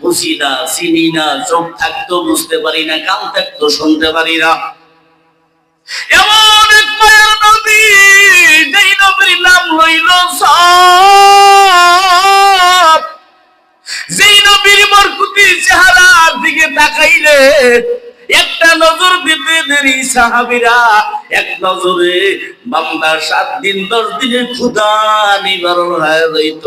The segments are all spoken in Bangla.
বুঝি না, চিনি না, চোখ থাকতো বুঝতে পারি না, কান থাকতো শুনতে পারি না। এমন এক নবী, যেই নবীর নাম যেই নবীর চেহারার দিকে তাকাইলে, একটা নজর দিতে দেরি সাহাবিরা, এক নজরে বান্দার সাত দিন দশ দিনের ক্ষুধা নিবারণ হয়ে যাইত।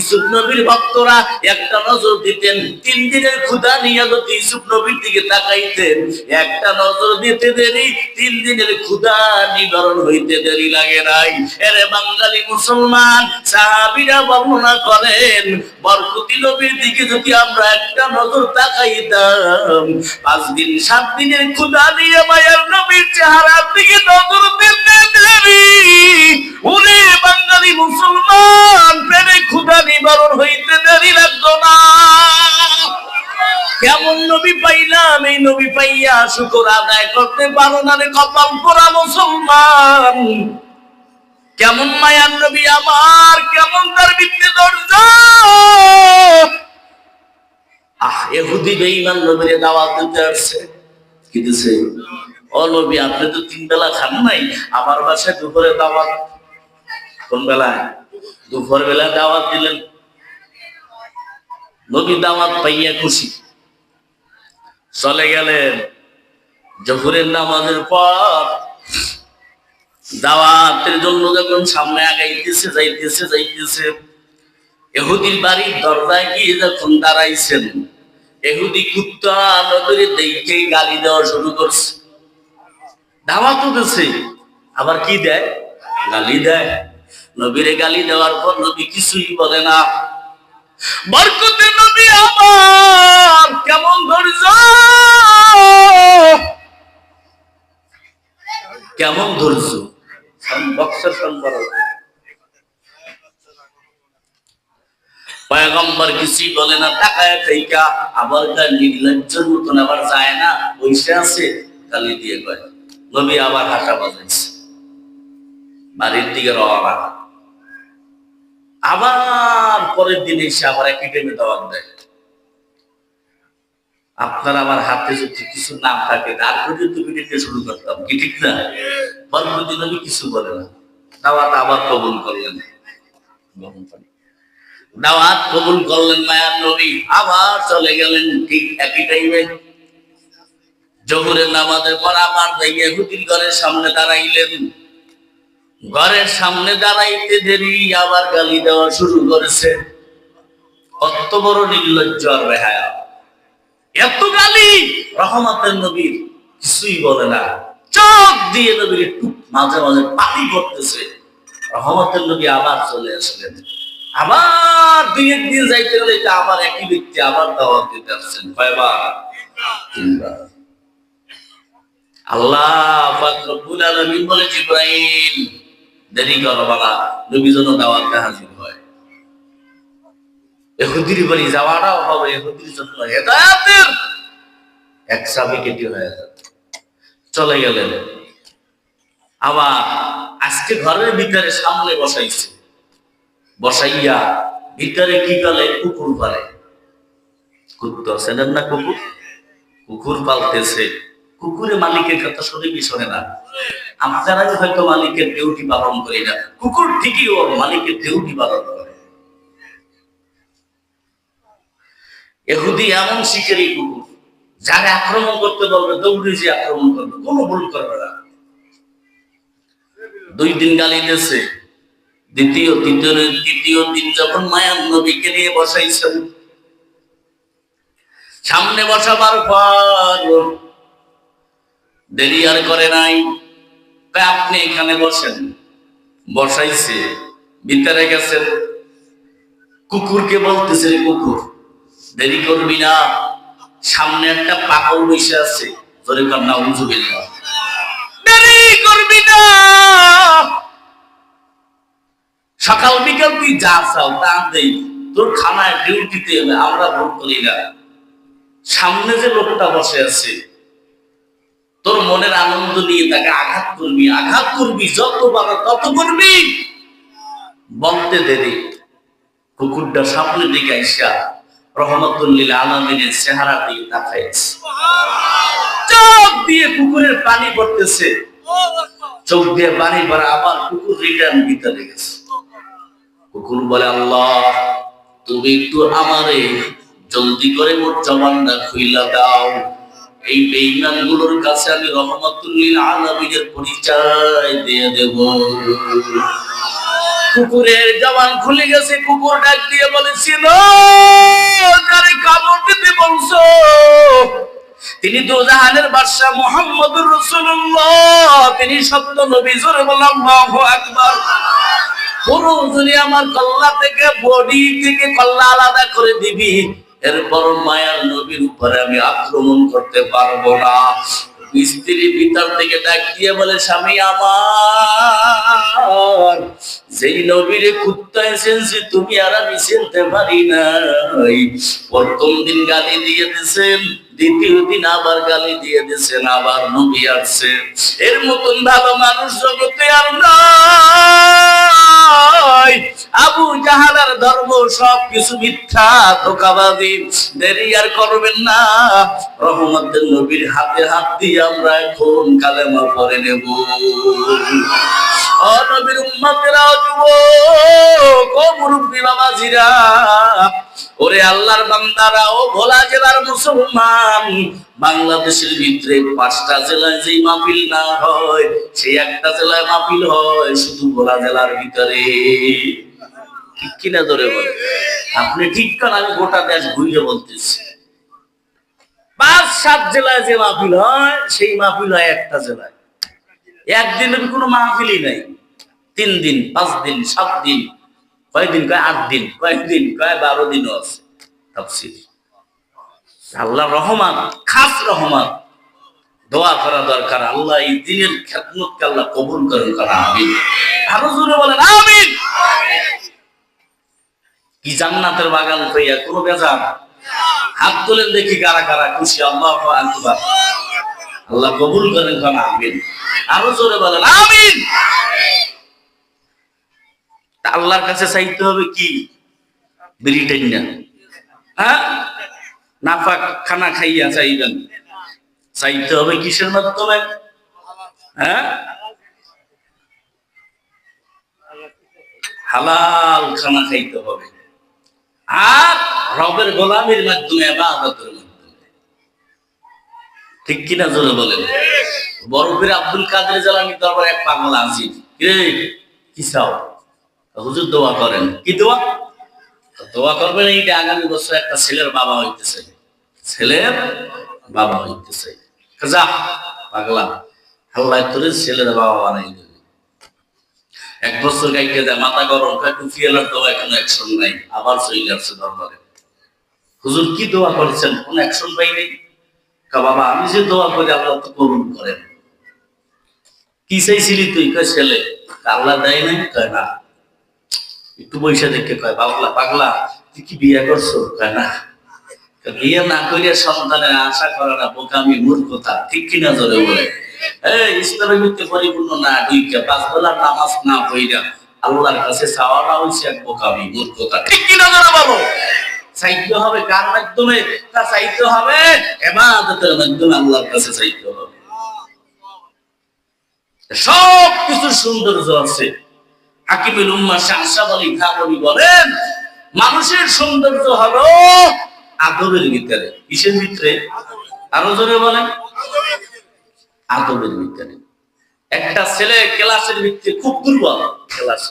ইসুফ নবীর ভক্তরা একটা নজর দিতেন, তিন দিনের ক্ষুধা নিয়ে যদি ইসুফ নবীর দিকে তাকাইতেন, একটা নজর দিতে দেরি, তিন দিনের ক্ষুধা নিবারণ হইতে দেরি লাগে নাই। এরে বাঙালি মুসলমান, সাহাবিরা বর্ণনা করেন, বরকতি নবীর দিকে যদি আমরা একটা নজর তাকাইতাম, পাঁচ দিন, সাত দিনের ক্ষুধা নিয়ে মায়ের নবীর চেহারার দিকে নজর দিতে দেরি। ওরে বাঙালি মুসলমান, প্রেমে ক্ষুধা নিবারণ হইতে দেরি লাগতো না। কেমন নবী পাইলাম, এই নবী পাইয়া শুকর আদায় করতে পারো না রে কপাল পোড়া মুসলমান। কেমন মায়ার নবী আমার, কেমন তার ভিত্তি ধৈর্য। আহ, এহুদি বেঈমান নবীরে দাওয়াত দিতে আসছে। কি দিছে? ও নবী, আপনি তো তিন বেলা খান নাই, আমার বাসায় দুপুরে দাওয়াত। কোন বেলায় দুপুর বেলা দাওয়াত দিলেন। নবী দাওয়াত পাইয়া খুশি। চলে গেলেন জহুরের নামাজের পর। দাওয়াতের জন্য যখন সামনে আগাইতেছে, যাইতেছে যাইতেছে, এহুদির বাড়ির দরজায় গিয়ে যখন দাঁড়াইছেন, এহুদি কুত্তা নদীরে দেখে গালি দেওয়া শুরু করছে। দাওয়াত দিছে আবার কি দেয়? গালি দেয়। নবীরে গালি দেওয়ার পর নবী কিছুই বলে না। বরকতের নবী আমার কেমন ধৈর্য? কেমন ধৈর্য? পয়গম্বর কিছুই বলে না খাইকা আবার তার নির্লজ্জের মতন আবার যায় না বসে আছে গালি দিয়ে কয় নবী আবার হাঁটা বাজাইছে। বাড়ির দিকে রওনা আবার পরের দিন এসে আবার একই টাইমে দাওয়াত দেয়। আপনার আমার হাতে যদি কিছু না থাকে তার পর্যন্ত ভিডিওটা শুরু করতাম, কি ঠিক না? পরবর্তী নবী কিছু বলে না। দাওয়াত আবার কবুল করলেন। দাওয়াত কবুল করলেন মায়ার নবী। আবার চলে গেলেন ঠিক একই টাইমে জহুরের নামাজের পর আবার যাইয়া হুতির ঘরের সামনে দাঁড়াইলেন। ঘরের সামনে দাঁড়াইতে দেরি, আবার গালি দেওয়া শুরু করেছে। কত বড় নির্লজ্জ রেহায়া। এত গালি, রহমতের নবীর কিছুই বলে না। চোখ দিয়ে নবীর একটু মাঝে মাঝে পানি পড়তেছে। রহমতের নবী আবার চলে আসলেন। আবার দুই একদিন যাইতে গেলে এটা আবার একই ব্যক্তি আবার দাওয়াত দিতে আসছেন। কয়বার? আল্লাহ রব্বুল আলামিন বলে, জিব্রাইল দেরি না নবী যেন দাওয়াতে হাজির হয়। এহুদির বাড়ি যাওয়াটাও হবে এহুদির জন্য হেদায়াতের এক চাবি কেটে হয়ে যাবে। চলে গেলেন। আবার আজকে ঘরের ভিতরে সামনে বসাইছে। বসাইয়া ভিতরে কি কালে কুকুর পালে। কুকুর চেনেন না, কুকুর? কুকুর পালতেছে। কুকুরে মালিকের কথা শুনে শোনে না। আপনারাই হয়তো মালিকের ডিউটি পালন করি না। কুকুর ঠিকই ওর মালিকের ডিউটি পালন করে। এহুদি এমন শিকারী কুকুর, যারা আক্রমণ করতে বলবে, দৌড়ে যে আক্রমণ করবে, কোনো ভুল করবে না। দুই দিন গালি দিয়েছে। দ্বিতীয়, তৃতীয় তৃতীয় দিন যখন মায়ান নবীকে নিয়ে বসাইছেন, সামনে বসাবার পর দেরি আর করে নাই। কয় আপনি এখানে বসেন। বসাইছে, ভিতরে গেছেন। কুকুরকে বলতেছে কুকুর, দেরি করবি না। সামনে একটা পাগল বসে আছে। তোর কান্না উজুবিল্লা না। সকাল বিকাল তুই যা চাও, তা দেই। তোর খানায় ডিউটিতে আমরা ভোট করি না। সামনে যে লোকটা বসে আছে তোর মনের আনন্দ নিয়ে তাকে আঘাত করবি আঘাত করবি, যত পারো তত করবি। বলতে দেরি। কুকুরটা সামনের দিকে আইসা রহমতুল্লিল আলমিনের চেহারা দিয়ে চোখ দিয়ে কুকুরের পানি পড়তেছে। চোখ দিয়ে পানি পড়া আবার কুকুর রিটার্ন কুকুর বলে, আল্লাহ, তুমি একটু আমারে জলদি করে মোট জবানটা খুইলা দাও। এই বেইমানগুলোর কাছে আমি রহমতুল্লিল আলমিনের পরিচয় দিয়ে দেব। কুকুরের জবান খুলে গেছে, কুকুর ডাক দিয়ে বলেছিল যারে কামড় দিতে বলছো? তিনি দুজাহানের বাদশাহ মোহাম্মদুর রাসূলুল্লাহ। তিনি সত্য নবী, জোরে বললাম আকবার। পুরো যদি আমার কল্লা থেকে, বডি থেকে কল্লা আলাদা করে দিবি। এরপর মায়ার নবীর উপরে আমি আক্রমণ করতে পারব না। স্ত্রী ভিতর থেকে ডাক দিয়ে বলে, স্বামী আমার সেই নবীরে কুত্তা যে তুমি আর আমি চিনতে পারি নাই। প্রথম দিন গালি দিয়ে দিয়েছেন দ্বিতীয় দিন আবার গালি দিয়ে দিয়েছেন আবার নবী আসছে। এর মতন ভালো মানুষ জগতে আর আবু জাহালার ধর্ম সব কিছু মিথ্যা, ধোকাবাজি। দেরি আর করবেন না। রহমতের নবীর হাতে হাত দিয়ে আমরা এখন কালেমা পরে নেব। ও নবীর উম্মতেরা, যুবক মুরব্বী বাবাজিরা ওরে আল্লাহর বান্দারা, ও ভোলা জেলার মুসলমান, বাংলাদেশের ভিতরে পাঁচটা জেলায় যেই মাহফিল না হয়, সেই একটা জেলায় মাহফিল হয়, শুধু ভোলা জেলার ভিতরে। ঠিক কিনা ধরে বলে? আপনি ঠিক কান? আমি গোটা দেশ ঘুরে বলতেছি। পাঁচ, সাত জেলায় যে মাহফিল হয়, সেই মাহফিল হয় একটা জেলায়। একদিনের কোনো মাহফিলই নাই। তিন দিন, পাঁচ দিন, সাত দিন, কয়দিন কয়? আট দিন কয়েকদিন কয়? বারো দিনও আছে। তাফসির। আল্লাহ রহমান, খাস রহমান। দোয়া করা দরকার, আল্লাহ এই দিনের খেদমতকে আল্লাহ কবুল করেন, করা আমিন। আরও জোরে বলেন, আমিন। কি জান্নাতের বাগান পাইয়া কোনো বেজার। হাত তোলেন দেখি কারা কারা খুশি, আল্লাহ আকবার। আল্লাহ কবুল করেন, করা আমিন। আরও জোরে বলেন, আমিন। আল্লাহর কাছে চাইতে হবে কি? ব্রিটেন হ্যাঁ? খানা খাইয়া চাইবেন চাইতে হবে কিসের মাধ্যমে? হ্যাঁ? হালাল খানা খাইতে হবে। আর রবের গোলামের মাধ্যমে, আবাদতের মাধ্যমে। ঠিক কিনা জোরে বলেন? বরফের আব্দুল কাদের জালানি দরবার এক পাগল আছি কি? চাও? হুজুর দোয়া করেন। কি দোয়া? দোয়া করবেন এইটা আগামী বছর একটা ছেলের বাবা হইতেছে। ছেলের বাবা হইতেছে। যা, পাগলা। আল্লাহ তোর ছেলের বাবা বানাই দেবে। এক বছর গাইকে দেয় মাথা গরম দোয়া অ্যাকশন নাই। আবার চলে আসছে দরবারে। হুজুর কি দোয়া করেছেন? কোন অ্যাকশন পাই নেই? বাবা, আমি যে দোয়া করি, আল্লাহ তো করেন। কি চাইছিলি তুই? কয়, ছেলে। আল্লাহ দেয় নাই, কয়, না। একটু পয়সা দেখে কয় পাগলা পাগলা, তুই কি বিয়ে করছ? না। বিয়ে না করিয়া সন্তানের আশা করে না বোকামি মূর্খতা। ঠিক কিনা বলে? না ঠিক কিনা হবে কার চাইতে হবে আল্লাহর কাছে চাইতে হবে। সব সৌন্দর্য আছে। হাকিমুল উম্মা শাহসাদ আলী খাবরি বলেন, মানুষের সৌন্দর্য হলো আদবের ভিতরে। কিসের ভিতরে? আরও জোরে বলেন। আদবের ভিতরে। একটা ছেলে ক্লাসের ভিত্তি খুব দুর্বল ক্লাস।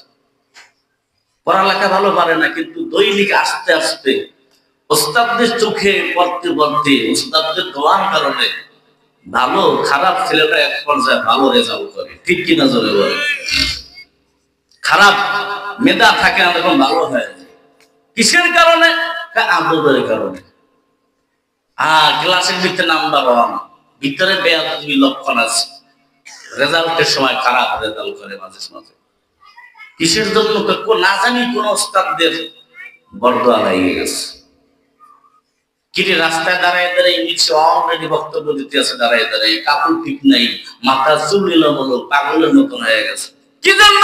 পড়ালেখা ভালো পারে না, কিন্তু দৈনিক আস্তে আস্তে ওস্তাদদের চোখে পড়তে পড়তে, ওস্তাদদের দোয়ার কারণে ভালো খারাপ ছেলেটা এক পর্যায়ে ভালো রেজাল্ট করে। ঠিক কিনা জোরে বলে খারাপ মেধা থাকে না, তখন ভালো হয়ে। কিসের কারণে? আদবের কারণে। আর ক্লাসের ভিতরে নাম্বার ওয়ান ভিতরে বেয়াদবি লক্ষণ আছে। রেজাল্টের সময় খারাপ রেজাল্ট করে মাঝে মাঝে। কিসের জন্য না জানি কোন ওস্তাদদের বরদোয়া লাগিয়ে গেছে। কিরে, রাস্তায় দাঁড়ায় দাঁড়ায় নিচে অলরেডি বক্তব্য দিতে আছে, দাঁড়ায় দাঁড়ায়। কাপড় ঠিক নাই, মাথা চুল এলো বলো পাগলের মতন হয়ে গেছে। কি জন্য?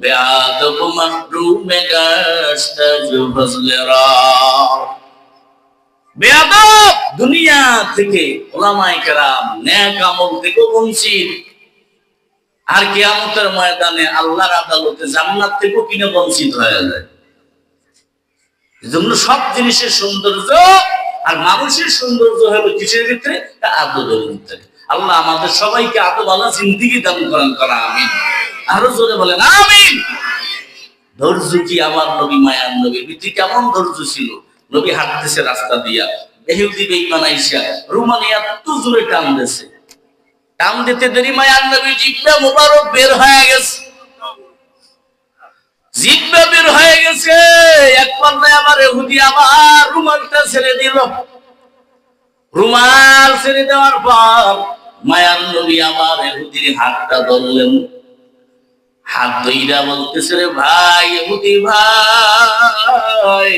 বেআদব মাহরুম গাশত জো ফজলে রা বেয়াদব দুনিয়া থেকে ওলামায়ে কেরাম, নেক আমল থেকে বঞ্চিত। আর কিয়ামতের ময়দানে আল্লাহর আদালতে জান্নাত থেকেও কিনে বঞ্চিত হয়ে যায়। এজন্য সব জিনিসের সৌন্দর্য আর মানুষের সৌন্দর্য হলো কিসের ভিতরে? আদবের ভিতরে। আল্লাহ আমাদের সবাইকে আদব আল্লাহ জিন্দিগি দান করেন, করা আমিন। আরও জোরে বলেন, আমিন। ধৈর্য কি আমার নবী, মায়ার নবী? বিটি কেমন ধৈর্য ছিল? নবী হাঁটতেছে রাস্তা দিয়া এহুদি বেইমান আইসা, রুমানিয়া তো জোরে টান দিছে টান দিতে দেরি, মায়ার নবী জিব্বা মুবারক বের হয়ে গেছে। জিব্বা বের হয়ে গেছে এক পাল্লায় আমার এহুদি আবার রুমালটা ছেড়ে দিল। রুমাল ছেড়ে দেওয়ার পর মায়ার নবী আমার এহুদির হাতটা ধরলেন। হাত ধইরা বলতেছে, রে ভাই, এহুদি ভাই,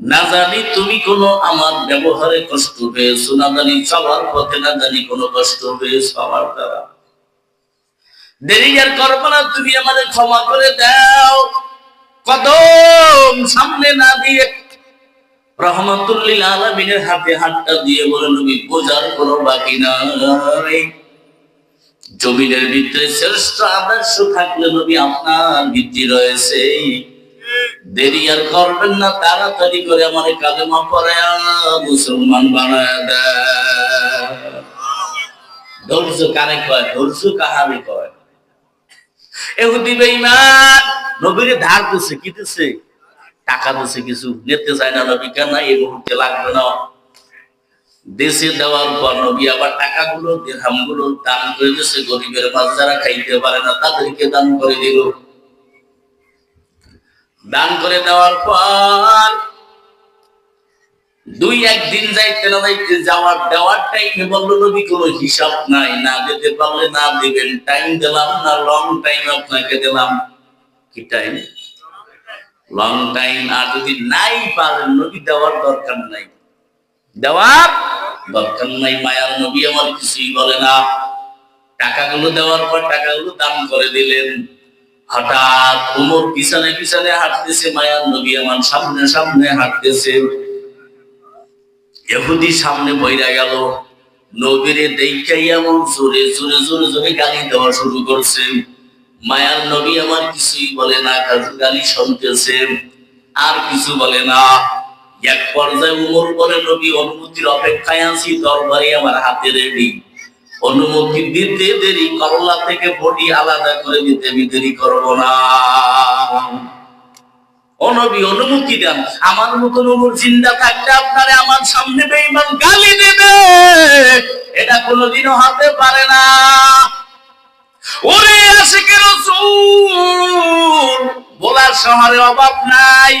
না জানি তুমি কোনো আমার ব্যবহারে কষ্ট পেয়েছ, না জানি চলার পথে, না জানি কোনো কষ্ট পেয়েছ আমার দ্বারা। দেরি আর করব না, তুমি আমাদের ক্ষমা করে দাও। কদম সামনে না দিয়ে রহমতুল্লিল আলমিনের হাতে হাতটা দিয়ে বলে নবী, বোঝার কোনো বাকি নাই। জমিনের ভিতরে শ্রেষ্ঠ আদর্শ থাকলে নবী আপনার ভিত্তি রয়েছে। দেরি আর করবেন না, তাড়াতাড়ি করে আমার কালেমা পরে মুসলমান বানায় দেয়। কারে কয়? ধৈর্য কাহারে কয়? এহুদি বেঈমান, নবীরে ধার দিছে, কি দিছে? টাকা দিছে কিছু, নিতে চায় না, নবী কেন এই মুহূর্তে লাগবে না? দেশে দেওয়ার পর নবী আবার টাকাগুলো দিরহামগুলো দান করে দিয়েছে গরিবের মাঝ যারা খাইতে পারে না, তাদেরকে দান করে দিল। দান করে দেওয়ার পর, দুই একদিন যাইতে না যাইতে যাওয়ার দেওয়ার টাইমে বলল, নবী, কোনো হিসাব নাই, না যেতে পারলে না দিবেন। টাইম দিলাম না লং টাইম আপনাকে দিলাম। কি টাইম লং টাইম আর যদি নাই পারেন, নবী দেওয়ার দরকার নাই। দেওয়ার দরকার নাই, মায়ার নবী আমার কিছুই বলে না। টাকাগুলো দেওয়ার পর টাকাগুলো দান করে দিলেন। হঠাৎ পিছনে পিছনে হাঁটতেছে, মায়ার নবী আমার সামনে সামনে হাঁটতেছে। এহুদি সামনে বইরা গেল। নবীরে দেখাই এমন জোরে জোরে জোরে জোরে গালি দেওয়া শুরু করছে। মায়ার নবী আমার কিছুই বলে না, কাজু গালি শুনতেছে আর কিছু বলে না। এক পর্যায়ে উমর বলে, নবী, অনুমতির অপেক্ষায় আছি তরবারি আমার হাতে রেডি অনুমতি দিতে দেরি করলা থেকে বডি আলাদা করে দিতে আমি দেরি করব না। অনবী অনুমতি দেন। আমার মতন উমর জিন্দা থাকতে আপনারে আমার সামনে বেঈমান গালি দেবে। এটা কোনোদিনও হতে পারে না। ওরে আশিকে বলার শহরে অভাব নাই।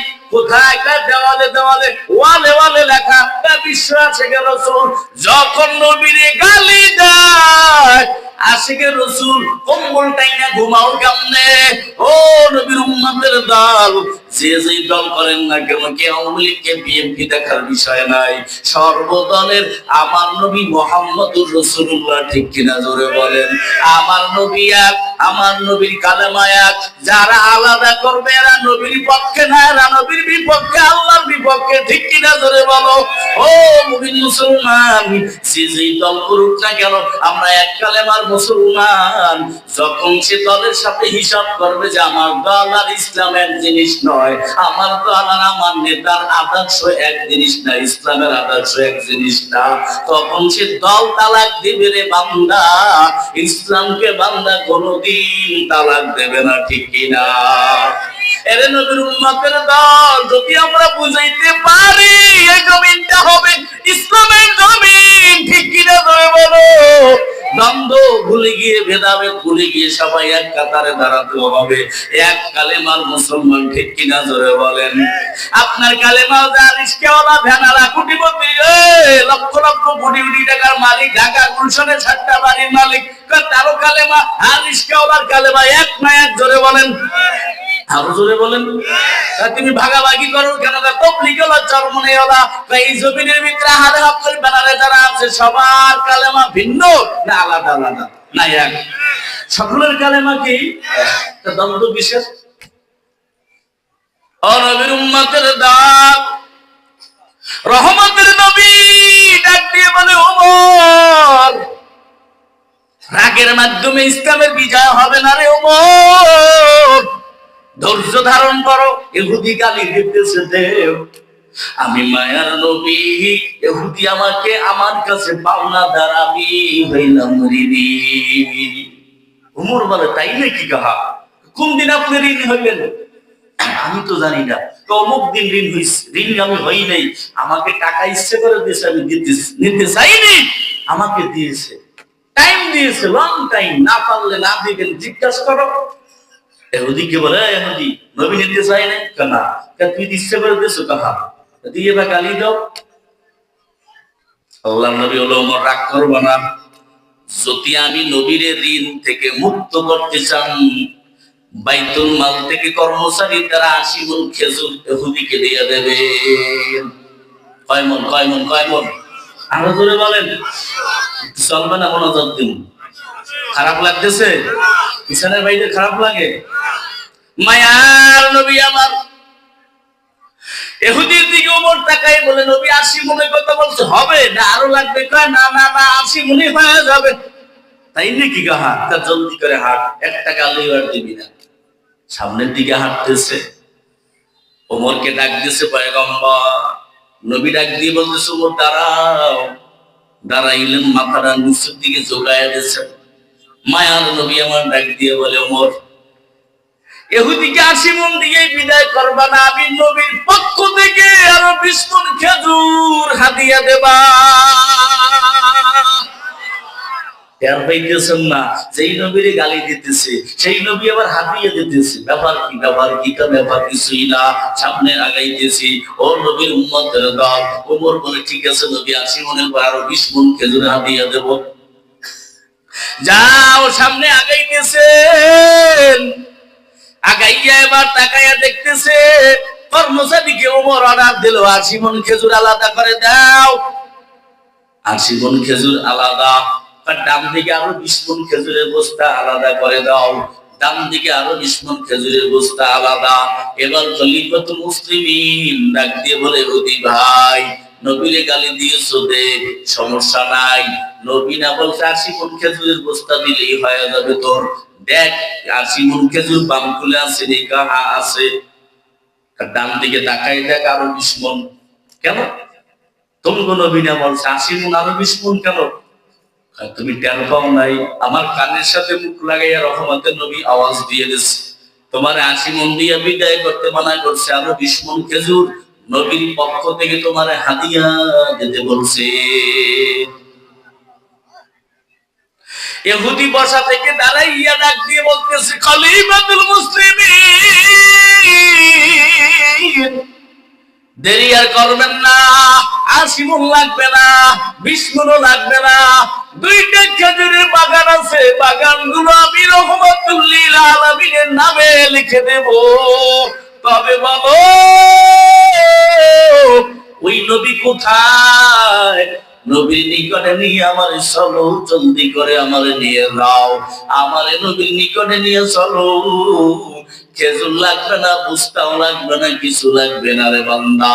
রসুল না দেখার বিষয় নাই। সর্বদলের আমার নবী মোহাম্মদুর রসুল্লাহ ঠিক কিনা জোরে বলেন। আমার নবী এক, আমার নবীর কালেমা এক, যারা আলাদা করবে এরা নবীর পক্ষে না, এরা নবীর বিপক্ষে, আল্লাহর বিপক্ষে, ঠিক কিনা জোরে বলো? ও মুমিন মুসলমান দল করুক না কেন, আমরা এক মুসলমান। যখন সে দলের সাথে হিসাব করবে যে আমার দল আর ইসলাম এক জিনিস নয়, আমার দল আর আমার নেতার আদর্শ এক জিনিস না, ইসলামের আদর্শ এক জিনিস না, তখন সে দল তালাক দিবে রে বান্দা। ইসলামকে বান্দা কোনোদিন তালাক দেবে না, ঠিক কিনা? এর নবীর উম্মতের দল, যদি আমরা বুঝাইতে পারি এই জমিনটা হবে ইসলামের জমিন। ঠিক কিনা ধরে বলো? দ্বন্দ্ব ভুলে গিয়ে, ভেদাভেদ ভুলে গিয়ে সবাই এক কাতারে দাঁড়াতে হবে। এক কালেমার মুসলমান ঠিক কিনা জোরে বলেন? আপনার কালেমা ভ্যানালা কোটিপতি লক্ষ লক্ষ কোটি কোটি টাকার মালিক, ঢাকা গুলশনে সাতটা বাড়ির মালিক। তারও কালেমা আর রিস্কেওয়ালার কালেমা এক না এক জোরে বলেন। আরও জোরে বলেন। তুমি ভাগাভাগি করো কেন? হলো। চরমনে এই জমিনের ভিতরে যারা আছে, সবার কালেমা ভিন্ন না আলাদা আলাদা? না এক। সকলের কালেমা কি? বিশেষ উম্মতের দাল রহমতের নবী ডাক দিয়ে বলে ওমর রাগের মাধ্যমে ইসলামের বিজয় হবে না রে ওমর ধৈর্য ধারণ করো, এহুদি গালি দিতেছে দেব আমি মায়ার নবী, এহুদি আমাকে আমার কাছে পাওনা আমি হইলাম ঋণী। উমর বলে, তাই নাকি কাহা? কোন দিন আপনি ঋণ হইলেন আমি তো জানি না। অমুক দিন ঋণ হইছে ঋণ আমি হই নাই। আমাকে টাকা ইচ্ছে করে দিয়েছে, আমি নিতে চাইনি। আমাকে দিয়েছে। টাইম দিয়েছে লং টাইম না পারলে না দিবেন, জিজ্ঞাসা করো। বলে, "এই এহুদি, নবী নিতে চাই নাই? কেন তুই করে কাহা দিয়ে বা গালি দাও। আল্লাহ নবী হলো রাগ করব না। যদি আমি নবীর ঋণ থেকে মুক্ত করতে চান বাইতুল মাল থেকে কর্মচারী দ্বারা আশি মন খেজুর এহুদিকে দিয়ে দেবে। কয় মন কয় মন কয় মন? আরও ধরে বলেন। চলবে না দিন। খারাপ লাগতেছে? কিষানের বাইরে খারাপ লাগে? মায়ার নবী আমার। এহুদির দিকে ওমর তাকাই বলে, নবী আশি মনে কথা বলছে। হবে? না, আরও লাগবে? কয়, না না না আশি মনে হয়ে যাবে। তাই নাকি গা হাট? তা জলদি করে হাট। এক টাকা আর দিবি না। সামনের দিকে হাঁটতেছে। ওমরকে ডাক দিয়েছে পয়গম্বর, নবী ডাক দিয়ে বলতেছে, ওমর, দাঁড়াও। দাঁড়াইলেন, মাথাটা নিচের দিকে জোগায় দিয়েছেন। মায়ার নবী আমার ডাক দিয়ে বলে, ওমর এহুদিকে আশি মন দিয়ে বিদায় করবা না? আমি নবীর পক্ষ থেকে আরও বিশ খেজুর হাদিয়া দেবা। নবীর গালি দিতেছে, সেই নবী আবার হাতিয়ে দিতেছে। ব্যাপার কি ব্যাপার কি ব্যাপার কিছুই না, সামনে আগাইতেছি। ও নবীর উম্মতের দল, ওমর বলে, ঠিক আছে নবী আসি মনে করে আরও বিশ মন খেজুর হাতিয়ে দেব। যাও, সামনে আগাইতেছেন। আগাইয়া এবার তাকাইয়া দেখতেছে, কর্মচারীকে ওমর অর্ডার দিল আশি মন খেজুর আলাদা করে দাও। আশি মন খেজুর আলাদা আর ডান দিকে আরও বিশ মন খেজুরের বস্তা আলাদা করে দাও। ডান দিকে আরও বিশ মন খেজুরের বস্তা আলাদা। এবার খলিফাতুল মুসলিমিন ডাক দিয়ে বলে ওদি ভাই নবীরে গালি দিয়েছ দে, সমস্যা নাই। নবী না বলছে, আশি মন খেজুরের বস্তা দিলেই হয়ে যাবে তোর। দেখ, আশি মন খেজুর বাম খুলে কাহা ডান দিকে দেখ, আরও বিশ মন। কেন? বলছে, আশি মন, আরও বিশ মন কেন? তুমি টের পাও নাই। আমার কানের সাথে মুখ লাগাইয়া রহমতের নবী আওয়াজ দিয়ে দিচ্ছে তোমার আশি মন দিয়া বিদায় করতে মানা করছে, আরও বিশ মন খেজুর। নবীর পক্ষ থেকে তোমার হাদিয়া দিতে বলছে। ইহুদি বসা থেকে দাঁড়াইয়া ডাক দিয়ে বলতেছে খলিফাতুল মুসলিমিন। দেরি আর করবেন না আশি মন লাগবে না মনও লাগবে না। দুইটা খেজুরের বাগান আছে বাগানগুলো আমি রহমতুল্লিল আলমিনের নামে লিখে দেব। তবে বলো? ওই নবী কোথায়? নবীর নিকটে নিয়ে আমার চলো, জলদি করে আমার নিয়ে যাও। আমার নবীর নিকটে নিয়ে চলো। খেজুর লাগবে না বুঝতাও লাগবে না, কিছু লাগবে না রে বান্দা।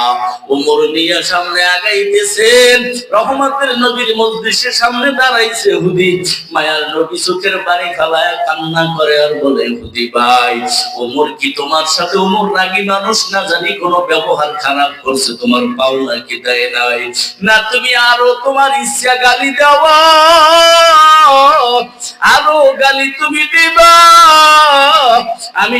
উমর নিয়ে সামনে আগাইতেছেন রহমতের নবীর মজলিসের সামনে দাঁড়াইছে হুদি। মায়ার নবী চোখের বাড়ি খালায় কান্না করে আর বলে, হুদি ভাই, ওমর কি তোমার সাথে ওমর রাগী মানুষ না জানি? কোনো ব্যবহার খারাপ করছে, তোমার পাওনা কি দেয় নাই? না, তুমি আরও তোমার ইচ্ছা গালি দেওয়া আরও গালি তুমি দিবা। আমি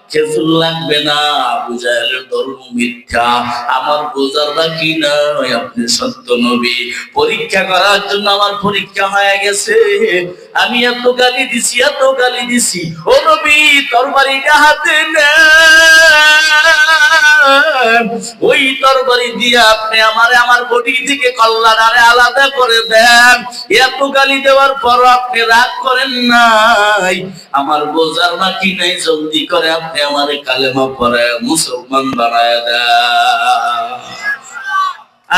খেজুর লাগবে না, বুঝাইলে ধর্ম মিথ্যা। আমার বোঝার বাকি নয় আপনি সত্য নবী। পরীক্ষা করার জন্য আমার পরীক্ষা হয়ে গেছে। আমি এত গালি দিছি, এত গালি দিছি। ও নবী তরবারিটা হাতে ওই তরবারি দিয়ে আপনি আমারে আমার বডি থেকে কল্যাণারে আলাদা করে দেন। এত গালি দেওয়ার পরও আপনি রাগ করেন নাই। আমার বোঝার বাকি নাই, জলদি করে আপনি আমারে কালেমা পরে মুসলমান বানায় দেন।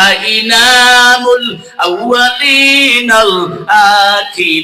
আইনামুল আউয়ালিনাল আখির।